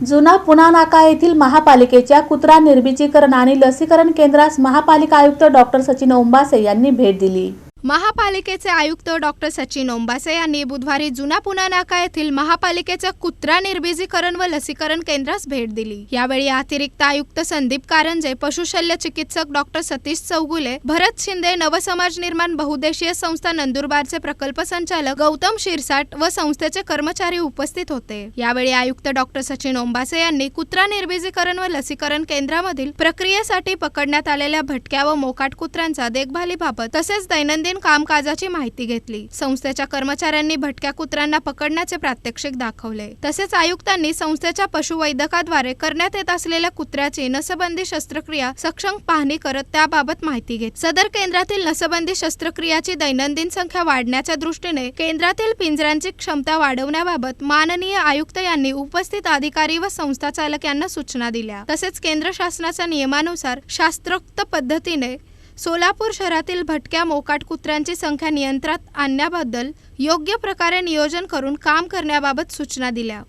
जुना पुणा नाका येथील महापालिकेच्या कुत्रा निर्बिजीकरण आणि लसीकरण केंद्रास महापालिका आयुक्त डॉक्टर सचिन ओंबासे यांनी भेट दिली. महापालिकेचे आयुक्त डॉक्टर सचिन ओंबासे यांनी बुधवारी जुना पुना नाका येथील महापालिकेचं कुत्रा निर्बीजीकरण व लसीकरण केंद्रास भेट दिली. यावेळी अतिरिक्त आयुक्त संदीप कारंजे पशुशल्य चिकित्सक डॉक्टर सतीश चौगुले भरत शिंदे नवसमाज निर्माण बहुद्देशीय संस्था नंदुरबारचे प्रकल्प संचालक गौतम शिरसाट व संस्थेचे कर्मचारी उपस्थित होते. यावेळी आयुक्त डॉक्टर सचिन ओंबासे यांनी कुत्रा निर्बीजीकरण व लसीकरण केंद्रामधील प्रक्रियेसाठी पकडण्यात आलेल्या भटक्या व मोकाट कुत्र्यांचा देखभालीबाबत तसेच दैनंदिन कामकाजाची माहिती घेतली. संस्थेच्या कर्मचाऱ्यांनी भटक्या कुत्र्यांना पकडण्याचे प्रात्यक्षिक दाखवले. तसेच आयुक्तांनी संस्थेच्या पशुवैद्यकाद्वारे करण्यात येत असलेल्या कुत्र्याची नसबंदी शस्त्रक्रिया सक्षम पाहणी करत त्याबाबत माहिती घेत. सदर केंद्रातील नसबंदी शस्त्रक्रियाची दैनंदिन संख्या वाढण्याच्या दृष्टीने केंद्रातील पिंजऱ्यांची क्षमता वाढवण्याबाबत माननीय आयुक्त यांनी उपस्थित अधिकारी व संस्था चालक यांना सूचना दिल्या. तसेच केंद्र शासनाच्या नियमानुसार शास्त्रोक्त पद्धतीने सोलापूर शहरातील भटक्या मोकाट कुत्र्यांची संख्या नियंत्रणात आणण्याबद्दल योग्य प्रकारे नियोजन करून काम करण्याबाबत सूचना दिल्या.